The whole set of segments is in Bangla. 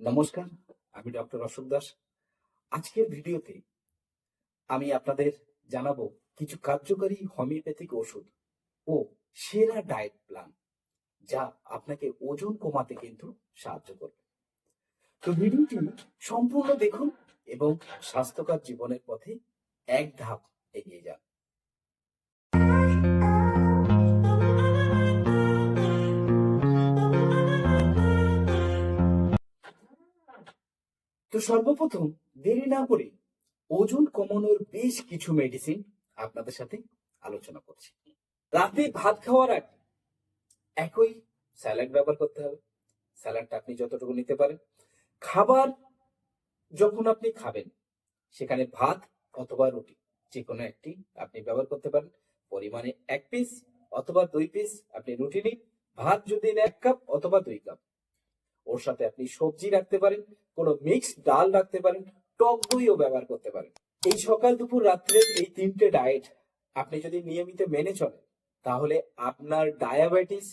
নমস্কার, আমি ডক্টর অশোক দাস। আজকের ভিডিওতে আমি আপনাদের জানাব কিছু কার্যকারী হোমিওপ্যাথিক ওষুধ ও সেরা ডায়েট প্ল্যান, যা আপনাকে ওজন কমাতে কিন্তু সাহায্য করবে। তো ভিডিওটি সম্পূর্ণ দেখুন এবং স্বাস্থ্যকর জীবনের পথে এক ধাপ এগিয়ে যান। তো সর্বপ্রথম দেরি না করে ওজন কমানোর বেশ কিছু মেডিসিন আপনাদের সাথে আলোচনা করছি। রাতে ভাত খাওয়ার আগে একই স্যালাড ব্যবহার করতে হবে। স্যালাডটা আপনি যতটুকু নিতে পারেন। খাবার যখন আপনি খাবেন, সেখানে ভাত অথবা রুটি যে কোনো একটি আপনি ব্যবহার করতে পারেন। পরিমাণে এক পিস অথবা দুই পিস আপনি রুটি নিন। ভাত যদি এক কাপ অথবা দুই কাপ ওর সাথে আপনি সবজি রাখতে পারেন, কোনো মিক্স ডাল রাখতে পারেন, টক দইও ব্যবহার করতে পারেন। এই সকাল দুপুর রাত্রে এই তিনটে ডায়েট আপনি যদি নিয়মিত মেনে চলেন, তাহলে আপনার ডায়াবেটিস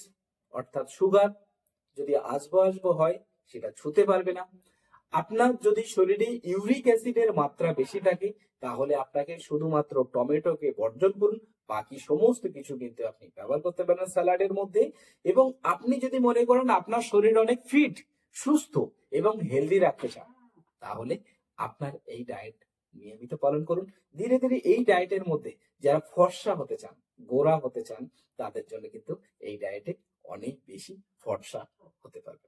অর্থাৎ সুগার যদি আসব আসব হয়, সেটা ছুতে পারবে না। আপনার যদি শরীরে ইউরিক অ্যাসিডের মাত্রা বেশি থাকে, তাহলে আপনাকে শুধুমাত্র টমেটোকে বর্জন করুন, বাকি সমস্ত কিছু কিন্তু আপনি ব্যবহার করতে পারেন স্যালাডের মধ্যে। এবং আপনি যদি মনে করেন আপনার শরীর অনেক ফিট সুস্থ এবং হেলদি রাখতে চান, তাহলে আপনার এই ডায়েট নিয়মিত পালন করুন। ধীরে ধীরে এই ডায়েটের মধ্যে যারা ফর্সা হতে চান গোরা হতে চান, তাদের জন্য কিন্তু এই ডায়েটে অনেক বেশি ফর্সা হতে পারবে।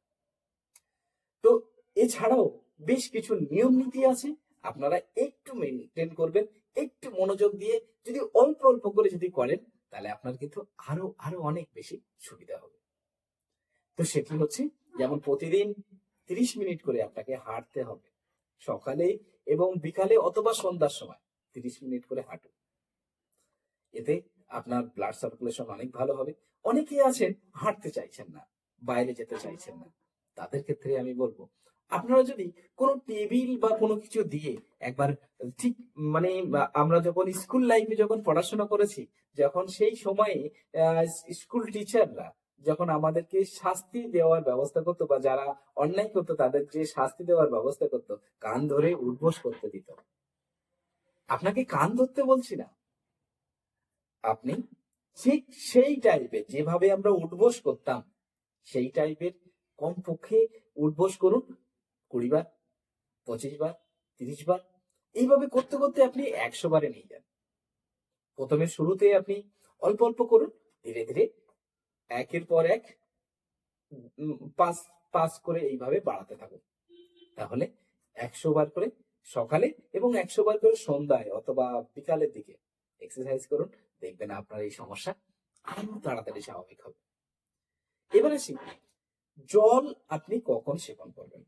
তো এছাড়াও বেশ কিছু নিয়ম নীতি আছে, আপনারা একটু মেনটেন করবেন, একটু মনোযোগ দিয়ে যদি অল্প অল্প করে যদি করেন, তাহলে আপনার কিন্তু আরও আরও অনেক বেশি সুবিধা হবে। তো সেটি হচ্ছে যেমন প্রতিদিন তিরিশ মিনিট করে আপনাকে হাঁটতে হবে। সকালে এবং বিকালে অথবা সন্ধ্যার সময় তিরিশ মিনিট করে হাঁটুন। এতে আপনার ব্লাড সার্কুলেশন অনেক ভালো হবে। অনেকেই আছেন, হাঁটতে চাইছেন না, বাইরে যেতে চাইছেন না। তাদের ক্ষেত্রে আমি বলব, আপনারা যদি কোনো টেবিল বা কোনো কিছু দিয়ে একবার ঠিক মানে আমরা যখন স্কুল লাইফে যখন পড়াশোনা করেছি, যখন সেই সময়ে স্কুল টিচাররা যখন আমাদেরকে শাস্তি দেওয়ার ব্যবস্থা করতো বা যারা অন্যায় করতো, তাদের যে শাস্তি দেওয়ার ব্যবস্থা করতো, কান ধরে উঠবোস করতে দিত। আপনাকে কান ধরতে বলছি না। আপনি ঠিক সেই টাইপের যেভাবে আমরা উঠবোস করতাম, সেই টাইপের কমপক্ষে উঠবোস করুন কুড়ি বার, পঁচিশ বার, তিরিশ বার, এইভাবে করতে করতে আপনি একশো বারে নিয়ে যান। প্রথমে শুরুতে আপনি অল্প অল্প করুন, ধীরে ধীরে একের পর এক পাঁচ পাঁচ করে এইভাবে বাড়াতে থাকুন। তাহলে একশো বার করে সকালে এবং একশো বার করে সন্ধ্যায় অথবা বিকালের দিকে এক্সারসাইজ করুন, দেখবেন আপনার এই সমস্যা আরও তাড়াতাড়ি স্বাভাবিক হবে। এবার আসি, জল আপনি কখন সেবন করবেন?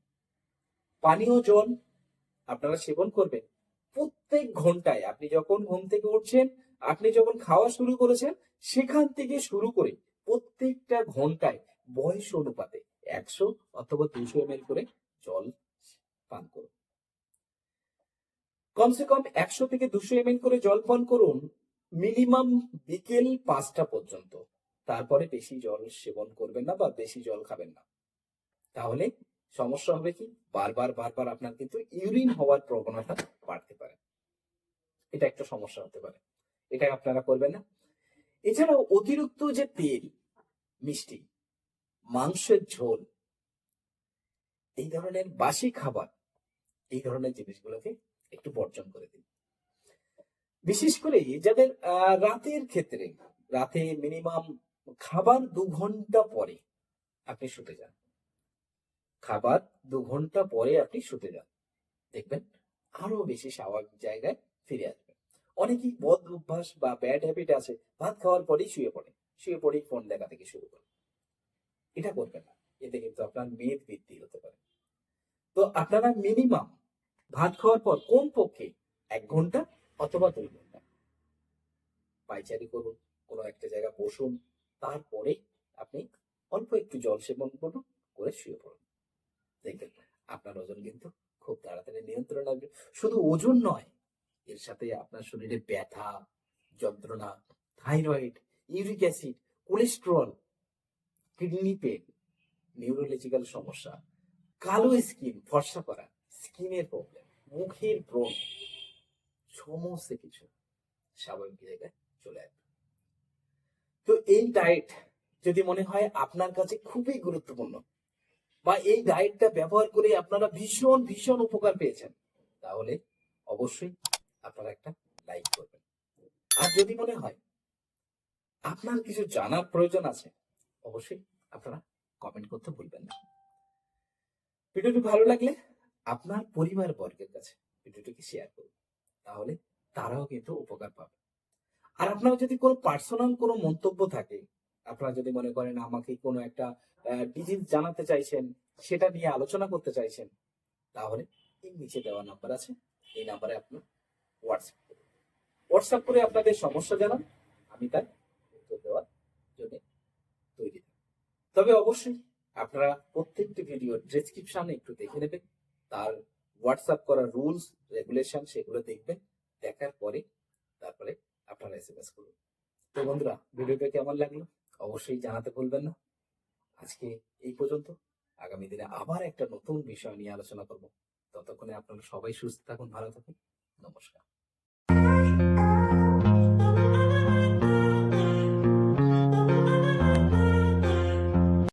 পানীয় জল আপনারা সেবন করবেন প্রত্যেক ঘন্টায়। আপনি যখন ঘুম থেকে উঠছেন, আপনি যখন খাওয়া শুরু করেছেন, সেখান থেকে শুরু করে প্রত্যেকটা ঘন্টায় বয়স অনুপাতে একশো অথবা দুশো এম করে জল পান করুন। কমসে কম একশো থেকে দুশো এম করে জল পান করুন মিনিমাম বিকেল পাঁচটা পর্যন্ত। তারপরে বেশি জল সেবন করবেন না বা বেশি জল খাবেন না। তাহলে সমস্যা হবে কি? বারবার বারবার আপনার কিন্তু ইউরিন হওয়ার প্রবণতা বাড়তে পারে। এটা একটা সমস্যা হতে পারে। এটা আপনারা করবেন না। এছাড়াও অতিরিক্ত যে তেল, মিষ্টি, মাংসের ঝোল, এই ধরনের বাসি খাবার, এই ধরনের জিনিসগুলোকে একটু বর্জন করে দিন। বিশেষ করে যাদের রাতের ক্ষেত্রে, রাতে মিনিমাম খাবার দু ঘণ্টা পরে আপনি শুতে যান। খাবার দু ঘণ্টা পরে আপনি শুতে যান। দেখবেন আরও বেশি স্বাভাবিক জায়গায় ফিরে আসবে অনেকেই বদ অভ্যাস বা ব্যাড হ্যাবিট আছে, ভাত খাওয়ার পরেই শুয়ে পড়ে, শুয়ে পড়েই ফোন দেখা থেকে শুরু করে। এটা করবেন না, এতে কিন্তু আপনার মেদ বৃদ্ধি হতে পারে। তো আপনারা মিনিমাম ভাত খাওয়ার পর কোন পক্ষে? এক ঘণ্টা অথবা দুই ঘণ্টা? পাইচারি করুন, কোনো একটা জায়গা বসুন, তারপরে আপনি অল্প একটু জল সেবন করুন, করে শুয়ে পড়ুন। দেখবেন আপনার ওজন কিন্তু খুব তাড়াতাড়ি নিয়ন্ত্রণ আসবে। শুধু ওজন নয় এর সাথে আপনার শরীরে ব্যথা, যন্ত্রণা, thyroid, uric acid, cholesterol, kidney pain, neurological সমস্যা, কালো স্কিন, ফর্সা করা, স্কিনের প্রবলেম, মুখের ব্রণ সমস্ত কিছু স্বাভাবিক জায়গায় চলে আসবে। তো এই ডায়েট যদি মনে হয় আপনার কাছে খুবই গুরুত্বপূর্ণ বা এই ডায়েটটা ব্যবহার করে আপনারা ভীষণ ভীষণ উপকার পেয়েছেন, তাহলে অবশ্যই আপনারা একটা লাইক করবেন। আর যদি মনে হয় আপনার কিছু জানার প্রয়োজন আছে, অবশ্যই আপনারা কমেন্ট করতে ভুলবেন না। ভিডিওটি ভালো লাগলে আপনার পরিবার বর্গের কাছে ভিডিওটিকে শেয়ার করুন, তাহলে তারাও কিন্তু উপকার পাবে। আর আপনার যদি কোনো পার্সোনাল কোনো মন্তব্য থাকে, আপনারা যদি মনে করেন আমাকে কোনো একটা ডিজিজ জানাতে চাইছেন, সেটা নিয়ে আলোচনা করতে চাইছেন, তাহলে এই নিচে দেওয়া নাম্বার আছে, এই নাম্বারে আপনার হোয়াটসঅ্যাপ করুন হোয়াটসঅ্যাপ করে আপনাদের সমস্যা জানান, আমি তার উত্তর দেওয়ার জন্য তৈরি। তবে অবশ্যই আপনারা প্রত্যেকটি ভিডিও ডেসক্রিপশনে একটু দেখে নেবেন, তার হোয়াটসঅ্যাপ করা রুলস রেগুলেশন সেগুলো দেখবেন, দেখার পরে তারপরে আপনারা এস এম এস করুন। তো বন্ধুরা ভিডিওটা কেমন লাগল? অবশ্যই জানাতে ভুলবেন না। আজকে এই পর্যন্ত। আগামী দিনে আবার একটা নতুন বিষয় নিয়ে আলোচনা করব। ততক্ষণে আপনারা সবাই সুস্থ থাকুন, ভালো থাকুন। নমস্কার।